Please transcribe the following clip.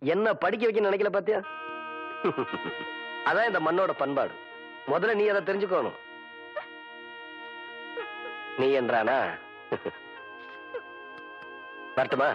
என்ன படிக்க வைக்க நினைக்கல பாத்தியா? அதான் இந்த மண்ணோட பண்பாடு. முதல்ல நீ அதை தெரிஞ்சுக்கணும். நீ என்றானா? வரட்டுமா?